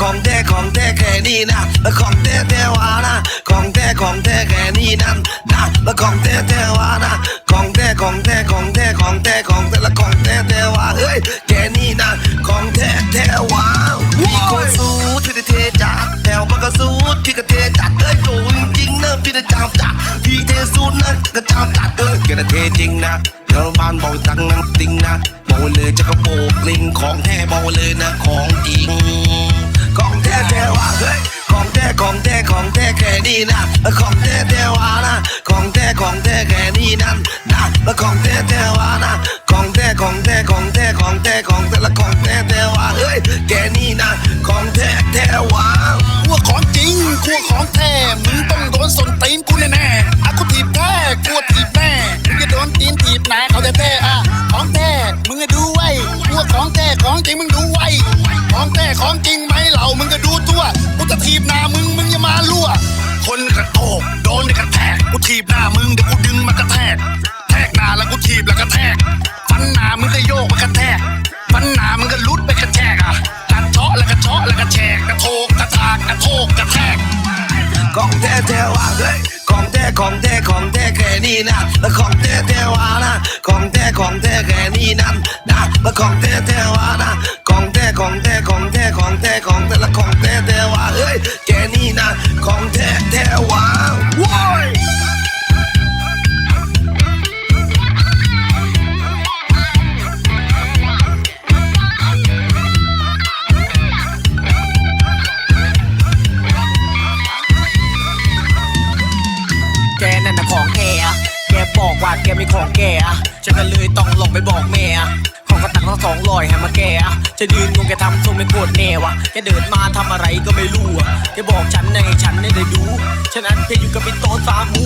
ของแท้ของแท้แค่นี้นะและของแท้แท้วานะของแท้ของแท้แค่นี้นั่นนะและของแท้แท้วานะของแท้ของแท้ของแท้ของแท้ของแท้ละของแท้แท้วาเฮ้ยแค่นี้นะของแท้แท้วาพี่โคตรสูดพี่เทจัดแถวมันก็สูดพี่ก็เทจัดเอ้ยโดนจริงนะพี่จะจามจัดพี่เทสูดนะก็จามจัดเอ้ยแกน่ะเทจริงนะเดี๋ยวบ้านบอกตังนั้นติงนะบอกเลยจะกระโปงลิงของแท้บอกเลยนะของจริง ของแท้ของแท้ของแท้แค่นี้นะของแท้แท้วานะของแท้ของแท้แค่นี้นั่นนะแล้วของแท้แท้วานะของแท้ของแท้ของแท้ของแท้ของแท้และของแท้แท้วาเฮ้ยแค่นี้นะของแท้แท้ว่ากูของจริงกูของแท้มึงต้องโดนสนตีนกูแน่ๆอะกูถีบแท้กูถีบแน่มึงจะโดนตีนถีบหนเขาแท้ๆอะของแท้มึงก็ดูไว้กูของแท้ของจริงมึงดูไว้ของแท้ของจริงไหมเหล่ามึงก็ดูตัว โตกโดนกระแทกกูถีบหน้ามึงเดี๋ยวกูดึงมากระแทกแทกหน้าแล้วกูถีบแล้วกระแทกฟันหน้ามึงก็โยกมากระแทกฟันหน้ามึงก็ลุดไปกระแทกอะกัดเชาะแล้วก็เชาะแล้วก็แฉกกระโทกกระทากกระโทกกระแทกของแท้แท้ว่าเฮ้ยของแท้ของแท้ของแท้แค่นี้นะแล้วของแท้แท้ว่านะของแท้ของแท้แค่นี้นั่นนะแล้วของแท้แท้ว่านะ ของแท้ของแท้ของแท้ของแท้ของแท้และของแท้แท้ว่าเฮ้ยแค่นี้นะของแท้แท้ว่าว้ยแกนั่นนะของแกอะแกบอกว่าแกม่ของแกอะฉันก็เลยต้องลงไปบอกแม่อะของกระตังทั้งสองลอยให้มาแกอะ จะยืนงงแกทำทรงไม่โคตรแน่วะแกเดินมาทำอะไรก็ไม่รู้อะแกบอกฉันในฉันไม่ได้ดูฉะนั้นแกอยู่กับพี่โต๊ะสามู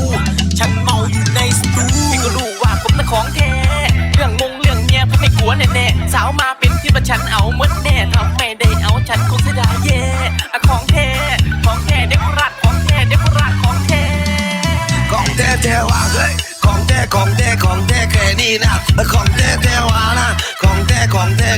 ฉันเมาอยู่ในสตูพี่ก็รู้ว่าผมน่ะของแท้เรื่องมงเรื่องเมียผมไม่กลัวแน่ๆสาวมาเป็นที่ว่าฉันเอาหมดแน่ทำไม่ได้เอาฉันคงเสียดายแย่อะของแท้ของแท้เด็กรักของแท้เด็กรักของแท้ของแท้แท้ว่าเฮ้ยของแท้ของแท้ของแท้แค่นี้นะแล้วของแท้แท้ว่านะของแท้ของ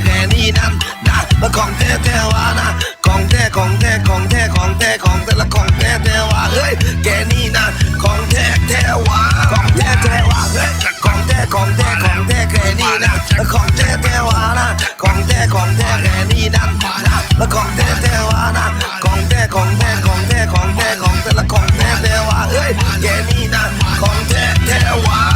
แค่นี้นั่นนะแล้วของแท้แท้วานะของแท้ของแท้ของแท้ของแท้ของแท้และของแท้แท้วาเฮ้ยแค่นี้นะของแท้แท้วาของแท้แท้วาเฮ้ยของแท้ของแท้ของแท้แค่นี้นะแล้วของแท้แท้วานะของแท้ของแท้แค่นี้นั่นนะแล้วของแท้แท้วานะของแท้ของแท้ของแท้ของแท้ของแท้และของแท้แท้วาเฮ้ยแค่นี้นะของแท้ว้า